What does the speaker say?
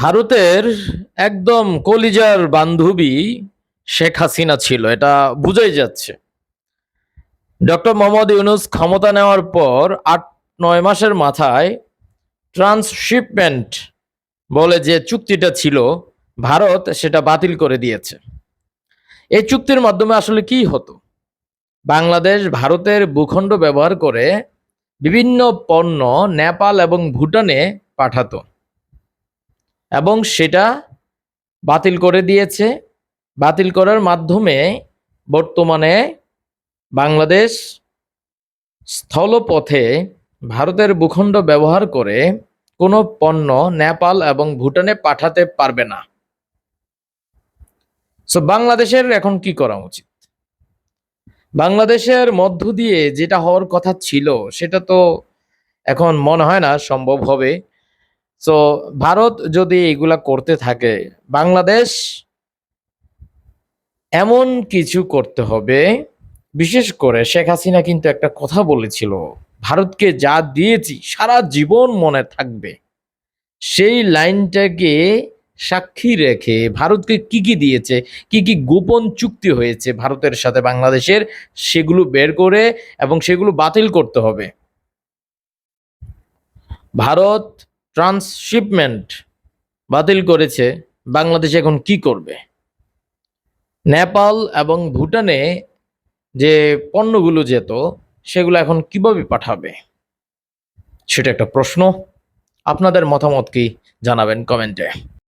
ভারতের একদম কলিজার বান্ধবী শেখ হাসিনা ছিল, এটা বুঝাই যাচ্ছে। ডক্টর মোহাম্মদ ইউনুস ক্ষমতা নেওয়ার পর আট, নয় মাসের মাথায় ট্রান্সশিপমেন্ট বলে যে চুক্তিটা ছিল, ভারত সেটা বাতিল করে দিয়েছে। এই চুক্তির মাধ্যমে আসলে কি হতো? বাংলাদেশ ভারতের ভূখণ্ড ব্যবহার করে বিভিন্ন পণ্য নেপাল এবং ভুটানে পাঠাতো। এবং সেটা বাতিল করে দিয়েছে। বাতিল করার মাধ্যমে বর্তমানে বাংলাদেশ স্থলপথে ভারতের ভূখণ্ড ব্যবহার করে কোনো পণ্য নেপাল এবং ভুটানে পাঠাতে পারবে না। সো বাংলাদেশের এখন কি করা উচিত? বাংলাদেশের মধ্য দিয়ে যেটা হওয়ার কথা ছিল, সেটা তো এখন মনে হয় না সম্ভব হবে। সো ভারত যদি এগুলা করতে থাকে, বাংলাদেশ এমন কিছু করতে হবে, বিশেষ করে শেখ হাসিনা কিন্তু একটা কথা বলেছিল, ভারতকে যা দিয়েছি সারা জীবন মনে থাকবে। সেই লাইনটাকে সাক্ষী রেখে ভারতকে কি কি দিয়েছে, কি কি গোপন চুক্তি হয়েছে ভারতের সাথে বাংলাদেশের, সেগুলো বের করে এবং সেগুলো বাতিল করতে হবে। ভারত ট্রান্সশিপমেন্ট বাতিল করেছে, বাংলাদেশ এখন কি করবে? নেপাল এবং ভুটানে যে পণ্যগুলো যেত, সেগুলো এখন কীভাবে পাঠাবে? সেটা একটা প্রশ্ন। আপনাদের মতামত কি জানাবেন কমেন্টে।